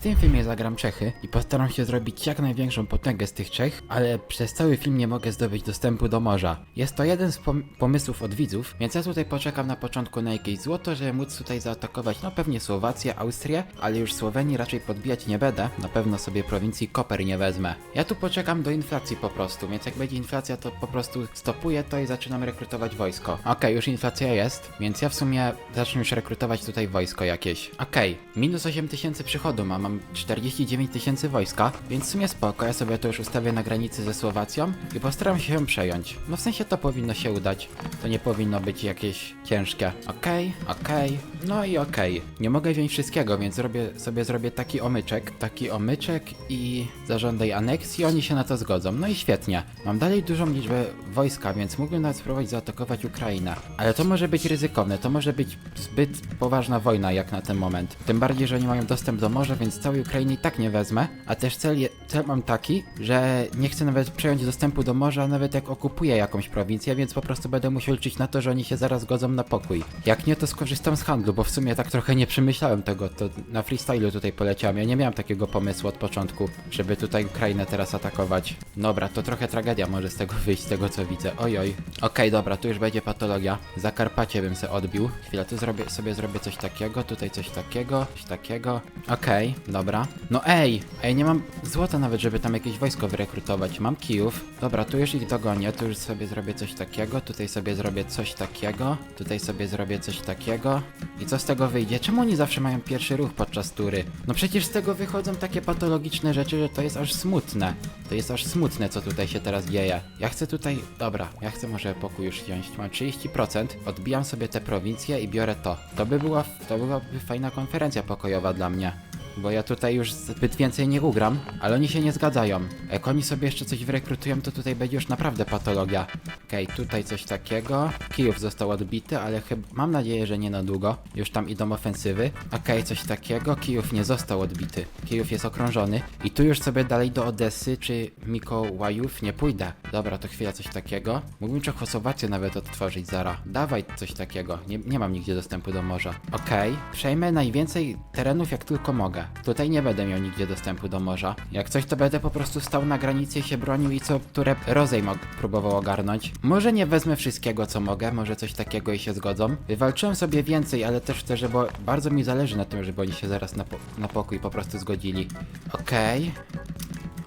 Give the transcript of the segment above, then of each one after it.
W tym filmie zagram Czechy i postaram się zrobić jak największą potęgę z tych Czech, ale przez cały film nie mogę zdobyć dostępu do morza. Jest to jeden z pom- pomysłów od widzów, więc ja tutaj poczekam na początku na jakieś złoto, żeby móc tutaj zaatakować no pewnie Słowację, Austrię, ale już Słowenii raczej podbijać nie będę, na pewno sobie prowincji Koper nie wezmę. Ja tu poczekam do inflacji po prostu, więc jak będzie inflacja to po prostu stopuję to i zaczynam rekrutować wojsko. Okej, już inflacja jest, więc ja w sumie zacznę już rekrutować tutaj wojsko jakieś. Okej, minus 8 tysięcy przychodu mam, mam 49 tysięcy wojska, więc w sumie spoko, ja sobie to już ustawię na granicy ze Słowacją i postaram się ją przejąć. No w sensie to powinno się udać, to nie powinno być jakieś ciężkie. Okej, okej, no i okej. Nie mogę wziąć wszystkiego, więc zrobię, sobie zrobię taki omyczek, taki omyczek i zażądaj aneksji, oni się na to zgodzą. No i świetnie. Mam dalej dużą liczbę wojska, więc mógłbym nawet spróbować zaatakować Ukrainę. Ale to może być ryzykowne, to może być zbyt poważna wojna jak na ten moment. Tym bardziej, że oni mają dostęp do morza, więc całej Ukrainy i tak nie wezmę. A też cel, je, cel mam taki, że nie chcę nawet przejąć dostępu do morza, nawet jak okupuję jakąś prowincję, więc po prostu będę musiał liczyć na to, że oni się zaraz godzą na pokój. Jak nie, to skorzystam z handlu, bo w sumie tak trochę nie przemyślałem tego, to na freestylu tutaj poleciałem. Ja nie miałem takiego pomysłu od początku, żeby tutaj Ukrainę teraz atakować. Dobra, to trochę tragedia może z tego wyjść, z tego co widzę. Ojoj. Okej, dobra, tu już będzie patologia. Zakarpacie bym se odbił. Chwilę, tu zrobię, sobie zrobię coś takiego, tutaj coś takiego, coś takiego. Okej, dobra. No ej, ej, nie mam złota nawet, żeby tam jakieś wojsko wyrekrutować. Mam kijów. Dobra, tu już ich dogonię, tu już sobie zrobię coś takiego, tutaj sobie zrobię coś takiego, tutaj sobie zrobię coś takiego. I co z tego wyjdzie? Czemu oni zawsze mają pierwszy ruch podczas tury? No przecież z tego wychodzą takie patologiczne rzeczy, że to jest aż smutne. To jest aż smutne, co tutaj się teraz dzieje. Ja chcę tutaj... Dobra, ja chcę może pokój już wziąć. Mam 30%, odbijam sobie te prowincje i biorę to. To by była... To byłaby fajna konferencja pokojowa dla mnie. Bo ja tutaj już zbyt więcej nie ugram, ale oni się nie zgadzają. Jak oni sobie jeszcze coś wyrekrutują, to tutaj będzie już naprawdę patologia. Okej, tutaj coś takiego. Kijów został odbity, ale chyba mam nadzieję, że nie na długo. Już tam idą ofensywy. Okej, coś takiego. Kijów nie został odbity. Kijów jest okrążony. I tu już sobie dalej do Odessy czy Mikołajów nie pójdę. Dobra, to chwila coś takiego. Mógłbym Czechosłowację nawet odtworzyć zara. Dawaj coś takiego. Nie, nie mam nigdzie dostępu do morza. Okej, przejmę najwięcej terenów jak tylko mogę. Tutaj nie będę miał nigdzie dostępu do morza. Jak coś, to będę po prostu stał na granicy się bronił i co, które rozejm próbował ogarnąć. Może nie wezmę wszystkiego, co mogę, może coś takiego i się zgodzą. Wywalczyłem sobie więcej, ale też chcę, żeby bardzo mi zależy na tym, żeby oni się zaraz na, po- na pokój po prostu zgodzili. Okej.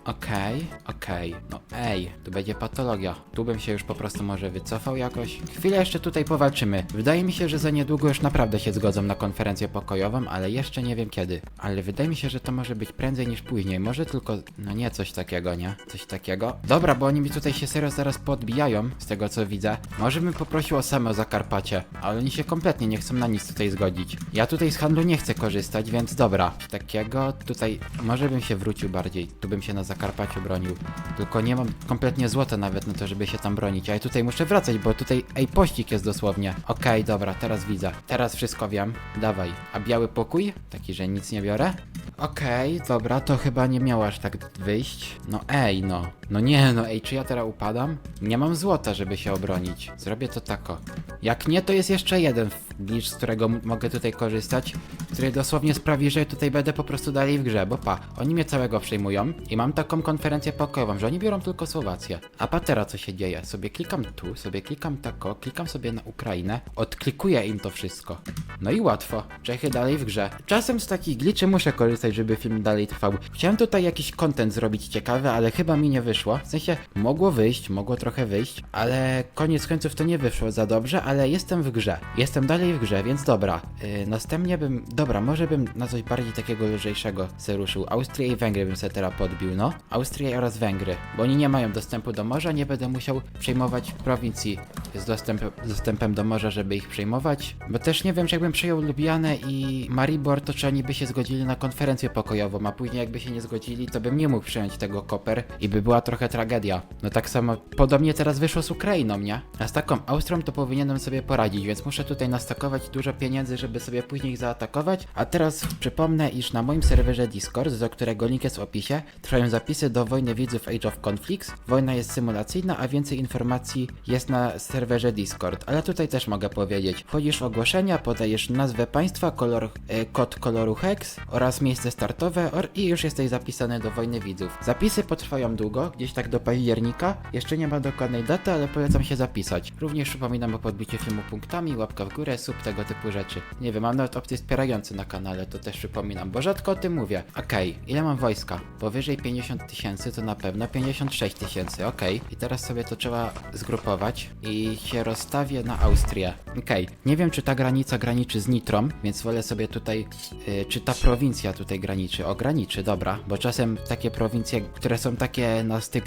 Okej, okej. No ej, tu będzie patologia. Tu bym się już po prostu może wycofał jakoś. Chwilę jeszcze tutaj powalczymy. Wydaje mi się, że za niedługo już naprawdę się zgodzą na konferencję pokojową, ale jeszcze nie wiem kiedy. Ale wydaje mi się, że to może być prędzej niż później. Może tylko, no nie, coś takiego, nie? Coś takiego. Dobra, bo oni mi tutaj się serio zaraz podbijają, z tego co widzę. Może bym poprosił o same Zakarpacie, ale oni się kompletnie nie chcą na nic tutaj zgodzić. Ja tutaj z handlu nie chcę korzystać, więc dobra. Coś Takiego tutaj, może bym się wrócił bardziej. Tu bym się na Zakarpaciu bronił. Tylko nie mam kompletnie złota nawet na to, żeby się tam bronić. A ja tutaj muszę wracać, bo tutaj, ej, pościg jest dosłownie. Okej, dobra, teraz widzę. Teraz wszystko wiem. Dawaj. A biały pokój? Taki, że nic nie biorę? Okej, dobra, to chyba nie miało aż tak wyjść. No ej, no. No nie, no ej, czy ja teraz upadam? Nie mam złota, żeby się obronić. Zrobię to tako. Jak nie, to jest jeszcze jeden glitch, z którego mogę tutaj korzystać, który dosłownie sprawi, że tutaj będę po prostu dalej w grze, bo pa, oni mnie całego przejmują i mam taką konferencję pokojową, że oni biorą tylko Słowację. A patera co się dzieje? Sobie klikam tu, sobie klikam tako, klikam sobie na Ukrainę, odklikuję im to wszystko. No i łatwo, Czechy dalej w grze. Czasem z takich glitchy muszę korzystać, żeby film dalej trwał. Chciałem tutaj jakiś content zrobić ciekawy, ale chyba mi nie wyszło. W sensie, mogło wyjść, mogło trochę wyjść, ale koniec końców to nie wyszło za dobrze, ale jestem w grze. Jestem dalej w grze, więc dobra. Yy, następnie bym, dobra, może bym na coś bardziej takiego lżejszego se ruszył. Austrię i Węgry bym se teraz podbił, no. Austrię oraz Węgry, bo oni nie mają dostępu do morza, nie będę musiał przejmować prowincji z dostępem, z dostępem do morza, żeby ich przejmować. Bo też nie wiem, czy jakbym przejął Lubianę i Maribor, to czy oni by się zgodzili na konferencję pokojową, a później jakby się nie zgodzili, to bym nie mógł przyjąć tego koper i by była trochę tragedia. No tak samo podobnie teraz wyszło z Ukrainą, nie? A z taką Austrią to powinienem sobie poradzić, więc muszę tutaj nastawić stakować dużo pieniędzy, żeby sobie później zaatakować. A teraz przypomnę, iż na moim serwerze Discord, do którego link jest w opisie, trwają zapisy do wojny widzów Age of Conflicts. Wojna jest symulacyjna, a więcej informacji jest na serwerze Discord. Ale tutaj też mogę powiedzieć. Wchodzisz w ogłoszenia, podajesz nazwę państwa, kolor, e, kod koloru hex oraz miejsce startowe or, i już jesteś zapisany do wojny widzów. Zapisy potrwają długo, gdzieś tak do października. Jeszcze nie ma dokładnej daty, ale polecam się zapisać. Również przypominam o podbiciu filmu punktami, łapka w górę, sub, tego typu rzeczy. Nie wiem, mam nawet opcje wspierające na kanale, to też przypominam, bo rzadko o tym mówię. Okej, ile mam wojska? Powyżej 50 tysięcy to na pewno 56 tysięcy, okej. I teraz sobie to trzeba zgrupować i się rozstawię na Austrię. Okej, nie wiem czy ta granica graniczy z Nitrą, więc wolę sobie tutaj, y, czy ta prowincja tutaj graniczy. O, graniczy, dobra, bo czasem takie prowincje, które są takie na styk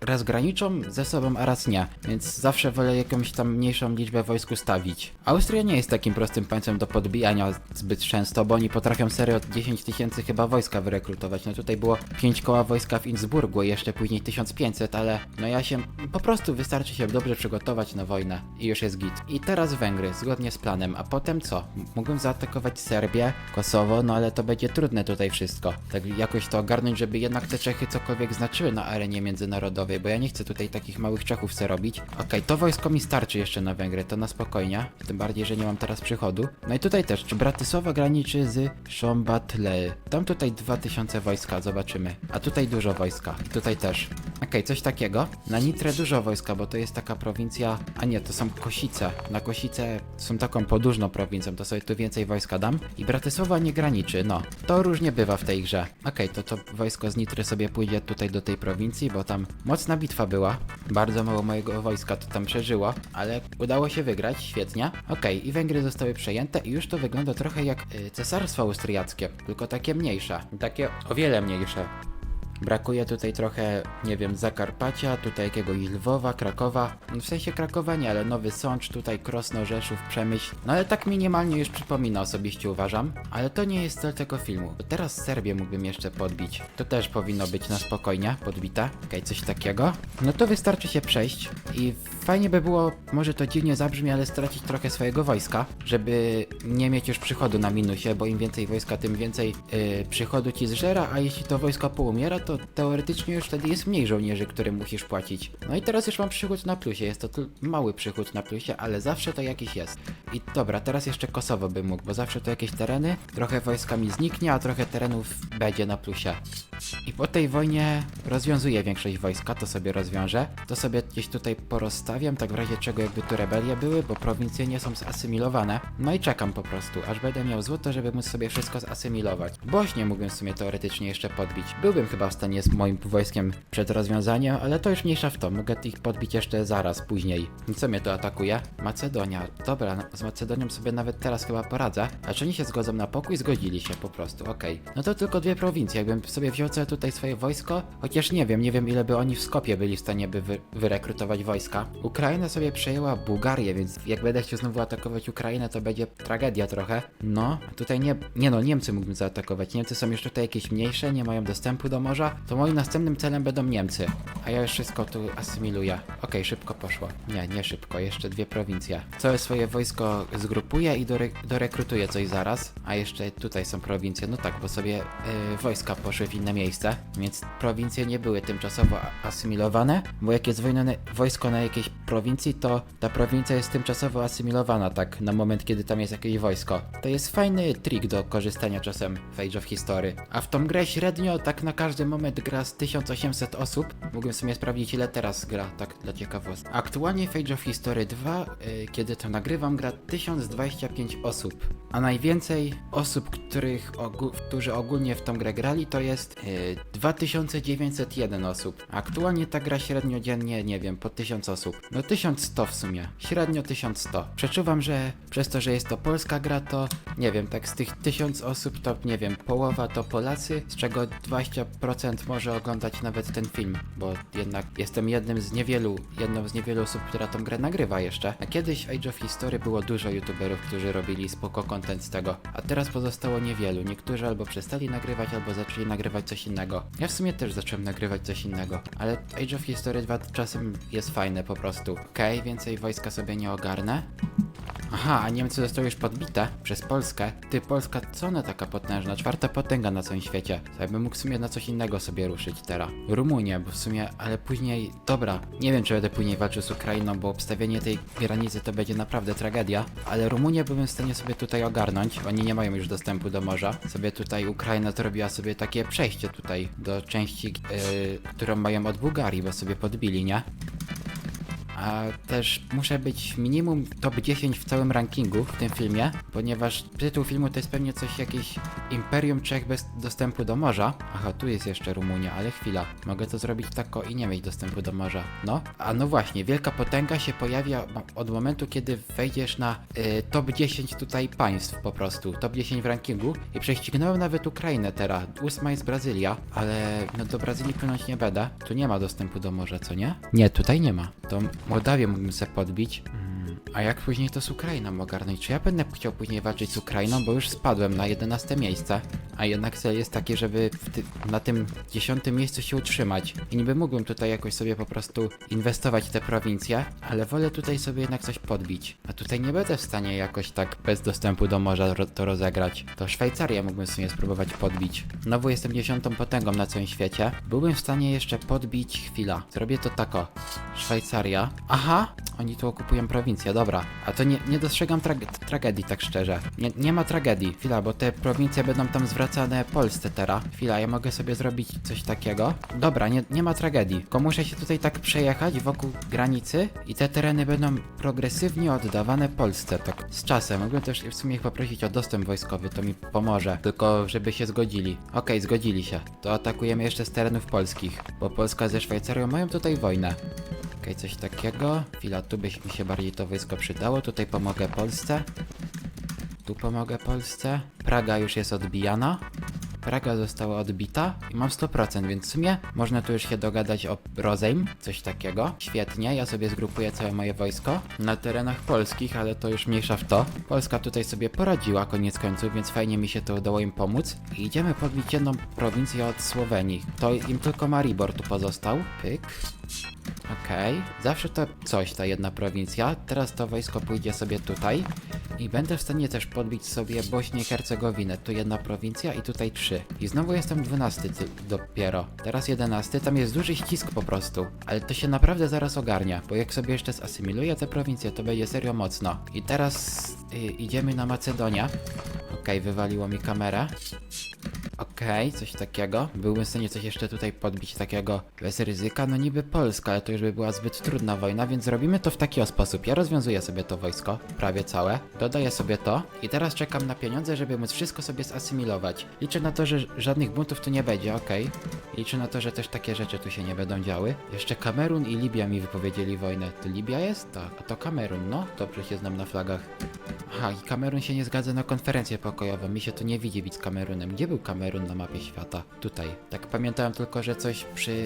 raz graniczą ze sobą, a raz nie, więc zawsze wolę jakąś tam mniejszą liczbę wojsk ustawić. Austria nie jest takim prostym państwem do podbijania zbyt często, bo oni potrafią serio 10 tysięcy chyba wojska wyrekrutować. No tutaj było 5 koła wojska w Innsbrucku jeszcze później 1500, ale no ja się po prostu wystarczy się dobrze przygotować na wojnę i już jest git. I teraz Węgry, zgodnie z planem, a potem co? M- Mógłbym zaatakować Serbię, Kosowo, no ale to będzie trudne tutaj wszystko. Tak jakoś to ogarnąć, żeby jednak te Czechy cokolwiek znaczyły na arenie międzynarodowej, bo ja nie chcę tutaj takich małych Czechów se robić. Okej, to wojsko mi starczy jeszcze na Węgry, to na spokojnie, tym bardziej, że nie mam teraz przychodu. No i tutaj też, czy Bratysława graniczy z Szombatle? Tam tutaj 2000 wojska, zobaczymy. A tutaj dużo wojska, i tutaj też. Okej, coś takiego. Na Nitrę dużo wojska, bo to jest taka prowincja. A nie, to są Kosice. Na Kosice są taką podłużną prowincją, to sobie tu więcej wojska dam. I Bratysława nie graniczy, no. To różnie bywa w tej grze. Okej, to to wojsko z Nitry sobie pójdzie tutaj do tej prowincji, bo tam mocna bitwa była. Bardzo mało mojego wojska to tam przeżyło, ale udało się wygrać, świetnie. Okej, i Węgry zostały przejęte i już to wygląda trochę jak y, cesarstwo austriackie, tylko takie mniejsze. Takie o wiele mniejsze. Brakuje tutaj trochę, nie wiem, Zakarpacia, tutaj jakiegoś Lwowa, Krakowa. W sensie Krakowa nie, ale Nowy Sącz, tutaj Krosno, Rzeszów, Przemyśl. No ale tak minimalnie już przypomina osobiście uważam. Ale to nie jest cel tego filmu. Teraz Serbię mógłbym jeszcze podbić. To też powinno być na spokojnie podbite. Okej, coś takiego. No to wystarczy się przejść i fajnie by było, może to dziwnie zabrzmi, ale stracić trochę swojego wojska, żeby nie mieć już przychodu na minusie, bo im więcej wojska, tym więcej yy, przychodu ci zżera, a jeśli to wojsko poumiera, to teoretycznie już wtedy jest mniej żołnierzy, którym musisz płacić. No i teraz już mam przychód na plusie, jest to mały przychód na plusie, ale zawsze to jakiś jest. I dobra, teraz jeszcze Kosowo bym mógł, bo zawsze to jakieś tereny, trochę wojska mi zniknie, a trochę terenów będzie na plusie. I po tej wojnie rozwiązuję większość wojska, to sobie rozwiążę. To sobie gdzieś tutaj porozstawiam, tak w razie czego jakby tu rebelie były, bo prowincje nie są zasymilowane. No i czekam po prostu, aż będę miał złoto, żeby móc sobie wszystko zasymilować. Bośnię mógłbym w sumie teoretycznie jeszcze podbić. Byłbym chyba w stanie z moim wojskiem przed rozwiązaniem, ale to już mniejsza w to, mogę ich podbić jeszcze zaraz, później. Co mnie to atakuje? Macedonia. Dobra, z Macedonią sobie nawet teraz chyba poradzę. A czy oni się zgodzą na pokój? Zgodzili się po prostu, okej. No to tylko dwie prowincje, jakbym sobie wziął całe tutaj swoje wojsko, chociaż nie wiem, nie wiem ile by oni w Skopie byli w stanie by wy wyrekrutować wojska. Ukraina sobie przejęła Bułgarię, więc jak będę chciał znowu atakować Ukrainę, to będzie tragedia trochę. No, tutaj nie, nie no, Niemcy mógłbym zaatakować. Niemcy są już tutaj jakieś mniejsze, nie mają dostępu do morza, to moim następnym celem będą Niemcy. A ja już wszystko tu asymiluję. Okej, szybko poszło. Nie, nie szybko, jeszcze dwie prowincje. Całe swoje wojsko zgrupuję i dore dorekrutuję coś zaraz. A jeszcze tutaj są prowincje. No tak, bo sobie y, wojska poszły w inne miejsce, więc prowincje nie były tymczasowo asymilowane, bo jak jest wojna, wojsko na jakiejś prowincji, to ta prowincja jest tymczasowo asymilowana, tak, na moment, kiedy tam jest jakieś wojsko. To jest fajny trik do korzystania czasem w Age of History. A w tą grę średnio tak na każdy moment gra z 1800 osób. Mógłbym sobie sprawdzić ile teraz gra, tak dla ciekawostki. Aktualnie w Age of History 2, y, kiedy to nagrywam, gra 1025 osób. A najwięcej osób, których ogó- którzy ogólnie w tą grę grali, to jest y, 2901 osób. Aktualnie ta gra średnio dziennie, nie wiem, po 1000 osób. No 1100 w sumie. Średnio 1100. Przeczuwam, że przez to, że jest to polska gra, to nie wiem, tak z tych 1000 osób to nie wiem, połowa to Polacy, z czego 20% może oglądać nawet ten film, bo jednak jestem jednym z niewielu, jedną z niewielu osób, która tą grę nagrywa jeszcze. A kiedyś w Age of History było dużo youtuberów, którzy robili spoko content z tego, a teraz pozostało niewielu. Niektórzy albo przestali nagrywać, albo zaczęli nagrywać coś innego. Ja w sumie też zacząłem nagrywać coś innego, ale Age of History 2 czasem jest fajne po prostu. Okej, więcej wojska sobie nie ogarnę. Aha, a Niemcy zostały już podbite przez Polskę. Ty, Polska, co ona taka potężna? Czwarta potęga na całym świecie. Ja bym mógł w sumie na coś innego sobie ruszyć teraz. Rumunia, bo w sumie, ale później, dobra, nie wiem czy będę później walczył z Ukrainą, bo obstawienie tej granicy to będzie naprawdę tragedia, ale Rumunię byłem w stanie sobie tutaj ogarnąć. Oni nie mają już dostępu do morza. Sobie tutaj Ukraina to robiła sobie takie przejście tutaj do części, yy, którą mają od Bułgarii, bo sobie podbili, nie? A też muszę być minimum top 10 w całym rankingu w tym filmie, ponieważ tytuł filmu to jest pewnie coś jakieś Imperium Czech bez dostępu do morza. Aha, tu jest jeszcze Rumunia, ale chwila. Mogę to zrobić tako i nie mieć dostępu do morza. No, a no właśnie, wielka potęga się pojawia od momentu, kiedy wejdziesz na y, top 10 tutaj państw po prostu. Top 10 w rankingu i prześcignąłem nawet Ukrainę teraz. Ósma jest Brazylia, ale no do Brazylii płynąć nie będę. Tu nie ma dostępu do morza, co nie? Nie, tutaj nie ma. To Mołdawię mógłbym sobie podbić. Mm, A jak później to z Ukrainą ogarnąć? Czy ja będę chciał później walczyć z Ukrainą, bo już spadłem na 11 miejsce, a jednak cel jest taki, żeby w ty na tym 10 miejscu się utrzymać. I niby mógłbym tutaj jakoś sobie po prostu inwestować w te prowincje, ale wolę tutaj sobie jednak coś podbić. A tutaj nie będę w stanie jakoś tak bez dostępu do morza ro to rozegrać. To Szwajcarię mógłbym sobie spróbować podbić. Znowu jestem dziesiątą potęgą na całym świecie. Byłbym w stanie jeszcze podbić chwila. Zrobię to tako. Szwajcaria. Aha! Oni tu okupują prowincję, dobra. A to nie, nie dostrzegam trage tragedii, tak szczerze. Nie, nie ma tragedii. Chwila, bo te prowincje będą tam zwracane Polsce teraz. Chwila, ja mogę sobie zrobić coś takiego. Dobra, nie, nie ma tragedii. Tylko muszę się tutaj tak przejechać wokół granicy i te tereny będą progresywnie oddawane Polsce, tak z czasem. Mógłbym też w sumie ich poprosić o dostęp wojskowy, to mi pomoże. Tylko, żeby się zgodzili. Okej, zgodzili się. To atakujemy jeszcze z terenów polskich, bo Polska ze Szwajcarią mają tutaj wojnę. Okej, coś takiego. Chwila, tu by mi się bardziej to wojsko przydało. Tutaj pomogę Polsce. Tu pomogę Polsce. Praga już jest odbijana. Praga została odbita i mam 100%, więc w sumie można tu już się dogadać o rozejm, coś takiego. Świetnie, ja sobie zgrupuję całe moje wojsko na terenach polskich, ale to już mniejsza w to. Polska tutaj sobie poradziła koniec końców, więc fajnie mi się to udało im pomóc. I idziemy podbić jedną prowincję od Słowenii. To im tylko Maribor tu pozostał. Pyk. Okej, zawsze to coś, ta jedna prowincja. Teraz to wojsko pójdzie sobie tutaj. I będę w stanie też podbić sobie Bośnię i Hercegowinę. Tu jedna prowincja i tutaj trzy. I znowu jestem dwunasty ty- dopiero. Teraz jedenasty, tam jest duży ścisk po prostu. Ale to się naprawdę zaraz ogarnia, bo jak sobie jeszcze zasymiluję te prowincje, to będzie serio mocno. I teraz y, idziemy na Macedonię. Okej, wywaliło mi kamerę. Okej, coś takiego. Byłbym w stanie coś jeszcze tutaj podbić takiego bez ryzyka. No niby Polska, ale to już by była zbyt trudna wojna, więc zrobimy to w taki sposób. Ja rozwiązuję sobie to wojsko, prawie całe. Dodaję sobie to i teraz czekam na pieniądze, żeby móc wszystko sobie zasymilować. Liczę na to, że żadnych buntów tu nie będzie, okej. Liczę na to, że też takie rzeczy tu się nie będą działy. Jeszcze Kamerun i Libia mi wypowiedzieli wojnę. To Libia jest? Tak. A to Kamerun, no. Dobrze się znam na flagach. Aha, i Kamerun się nie zgadza na konferencję pokojową. Mi się tu nie widzi być z Kamerunem. Gdzie był Kamerun na mapie świata? Tutaj. Tak pamiętałem tylko, że coś przy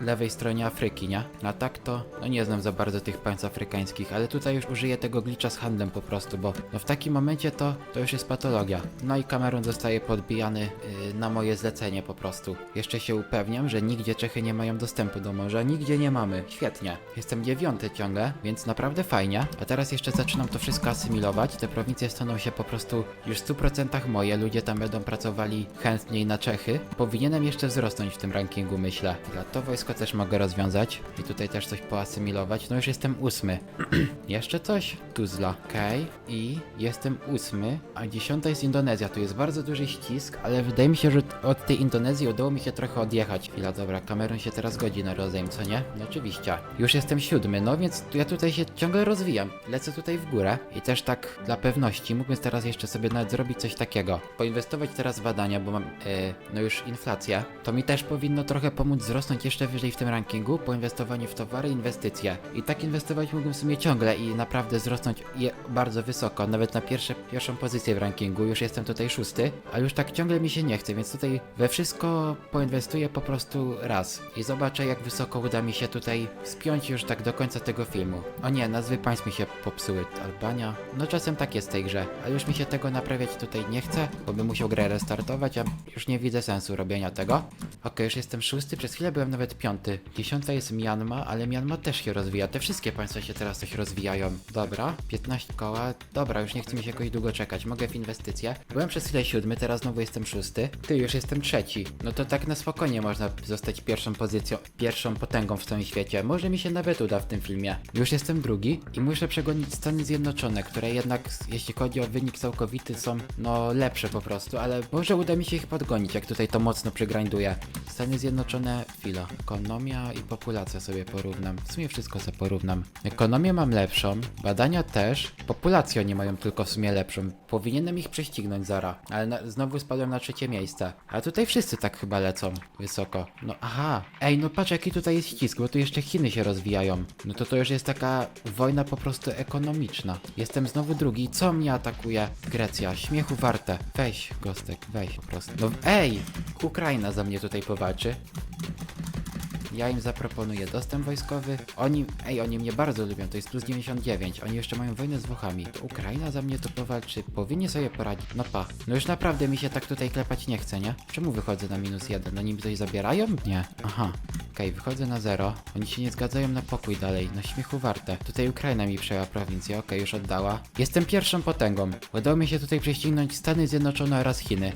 lewej stronie Afryki, nie? A tak to, no nie znam za bardzo tych państw afrykańskich, ale tutaj już użyję tego glitcha z handlem po prostu, bo no w takim momencie to, to już jest patologia. No i Kamerun zostaje podbijany yy, na moje zlecenie po prostu. Jeszcze się upewniam, że nigdzie Czechy nie mają dostępu do morza, nigdzie nie mamy. Świetnie. Jestem dziewiąty ciągle, więc naprawdę fajnie. A teraz jeszcze zaczynam to wszystko asymilować. Te prowincje staną się po prostu już w 100% moje. Ludzie tam będą pracowali chętniej na Czechy. Powinienem jeszcze wzrosnąć w tym rankingu, myślę. Dla to wojsko też mogę rozwiązać. I tutaj też coś poasymilować. No już jestem ósmy. jeszcze coś? Tuzla. Okej. I jestem ósmy, a dziesiąta jest Indonezja. Tu jest bardzo duży ścisk, ale wydaje mi się, że od tej Indonezji udało mi się trochę odjechać. Chwila, dobra, Kamerun się teraz godzi na rozejm, co nie? No oczywiście. Już jestem siódmy, no więc ja tutaj się ciągle rozwijam. Lecę tutaj w górę i też tak dla pewności mógłbym teraz jeszcze sobie nawet zrobić coś takiego. Poinwestować teraz w badania, bo mam, e, no już inflację. To mi też powinno trochę pomóc wzrosnąć jeszcze wyżej w tym rankingu po inwestowaniu w towary i inwestycje. I tak inwestować mógłbym w sumie ciągle i naprawdę wzrosnąć je bardzo wysoko, nawet na pierwsze, pierwszą pozycję w rankingu. Już jestem tutaj szósty, a już tak ciągle mi się nie chce, więc tutaj we wszystko poinwestuję po prostu raz i zobaczę jak wysoko uda mi się tutaj spiąć już tak do końca tego filmu. O nie, nazwy państw mi się popsuły. Albania. No czasem tak jest w tej grze, ale już mi się tego naprawiać tutaj nie chce, bo bym musiał grę restartować, a już nie widzę sensu robienia tego. Okej, już jestem szósty, przez chwilę byłem nawet piąty. Dziesiąta jest Mianma, ale Mianma też się rozwija. Te wszystkie państwa się teraz coś rozwijają. Dobra, 15 koła. Dobra, już nie chce mi się jakoś długo czekać. Mogę w inwestycje. Byłem przez chwilę siódmy, teraz znowu jestem szósty. Ty, już jestem trzeci. No to tak na spokojnie można zostać pierwszą pozycją, pierwszą potęgą w całym świecie. Może mi się nawet uda w tym filmie. Już jestem drugi i muszę przegonić Stany Zjednoczone, które jednak, jeśli chodzi o wynik całkowity, są no lepsze po prostu, ale może uda mi się ich podgonić, jak tutaj to mocno przegrinduję. Stany Zjednoczone, chwila. Ekonomia i populacja sobie porównam. W sumie wszystko sobie porównam. Ekonomię mam lepszą, badania też, populację oni mają tylko w sumie lepszą. Powinienem ich prześcignąć zara, ale na, znowu spadłem na trzecie miejsce. A tutaj wszyscy tak chyba lecą wysoko. No aha, ej, no patrz jaki tutaj jest ścisk, bo tu jeszcze Chiny się rozwijają. No to to już jest taka wojna po prostu ekonomiczna. Jestem znowu drugi, co mnie atakuje? Grecja, śmiechu warte. Weź, Gostek, weź po prostu. No ej, Ukraina za mnie tutaj powalczy. Ja im zaproponuję dostęp wojskowy. Oni, ej, oni mnie bardzo lubią, to jest plus 99. Oni jeszcze mają wojnę z Włochami. Ukraina za mnie to powalczy. Powinni sobie poradzić. No pa. No już naprawdę mi się tak tutaj klepać nie chce, nie? Czemu wychodzę na minus jeden? Oni mi coś zabierają? Nie. Aha. Okej, wychodzę na zero. Oni się nie zgadzają na pokój dalej. Na śmiechu warte. Tutaj Ukraina mi przejęła prowincję. Okej, już oddała. Jestem pierwszą potęgą. Udało mi się tutaj prześcignąć Stany Zjednoczone oraz Chiny.